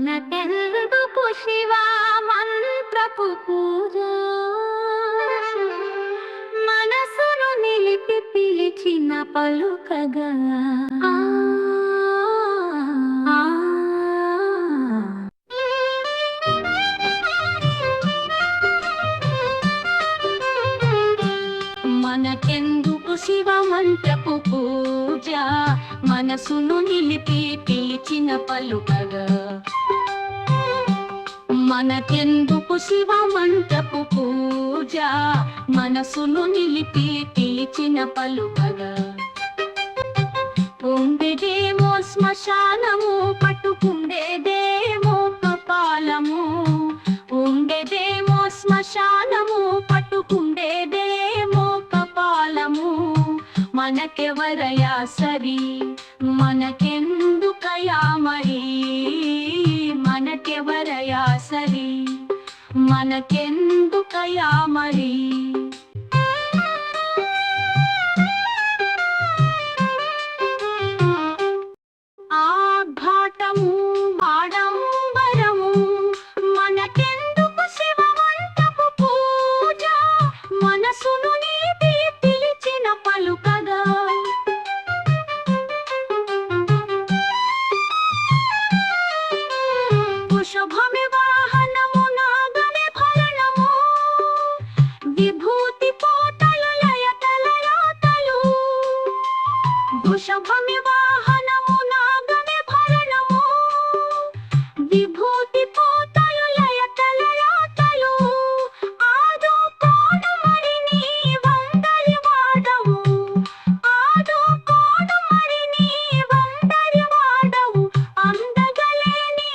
మనకెందుకు శివ మంత్రపు పూజ? మనసును నిలిపి పిలిచిన పలుకగా. మనకెందుకు శివ మంత్రపు పూజ? మనసును నిలిపి పిలిచిన పలుకగా. మనకెందుకు శివ మంటపు పూజ? మనసును నిలిపి పిలిచిన పలుకగా. ఉండేదేమో శ్మశానము పట్టుకుండేదేమో మనకెవరయా సరి? మనకెందుకయా మరి? మనకెవరయా సరి? మనకెందుకయా మరి? వృషభమి వాహనము నాగమి భరణము. విభూతి పోతలు లయతల రాతలు. ఆదు కోడుమరి నీ వందరి వాడవు. ఆదు కోడుమరి నీ వందరి వాడవు. అందగలేని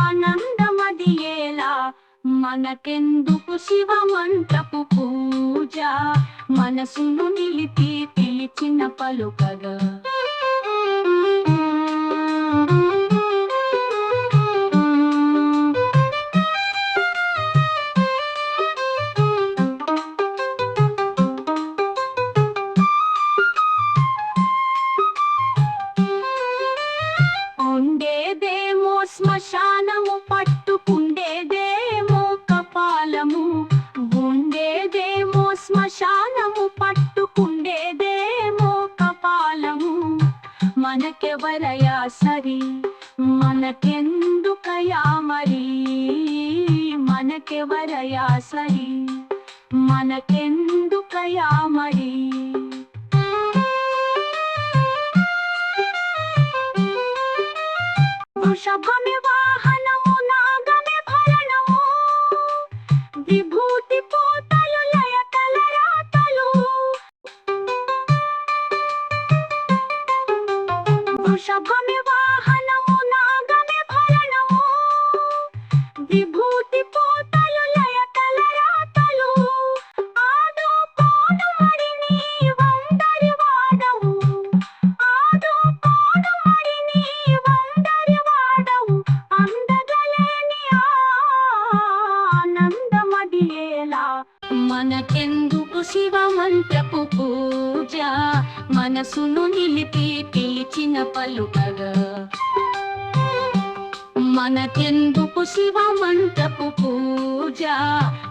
ఆనందమదియేలా మనకెందుకు శివ మంత్రపు పూజ? మనసును నిలిపి పిలిచిన పలుకగా ఉండేదేమో శ్మశానము పట్టుకుండేదేమో కపాలము. ఉండేదేమో శ్మశాన మనకెవరయా సరి. మనకెందుకయా మరి? మనకెవరయా సరి. మనకెందుకయా మరి? వృషభమి వాహన ఆనందమదియేలా మనకెందుకు శివ మంత్రపు పూజ? మనసును నిలిపి పిలిచిన పలుకగా. మనకెందుకు శివ మంత్రపు పూజ?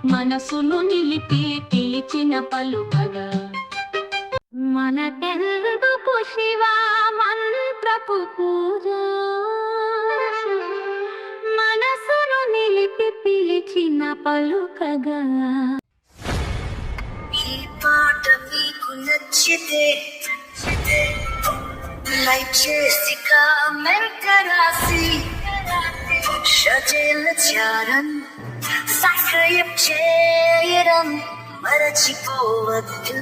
మనసును నిలిపి పిలిచిన పలుకగా. మనకెందుకు శివ మంత్రపు పూజ? పలుకగా. ఈ పాట మీకు నచ్చితే లైక్ చేసి కామెంట్ రాసి. షజేల చారం సబ్స్క్రైబ్ చేయడం మరచిపోవద్దు.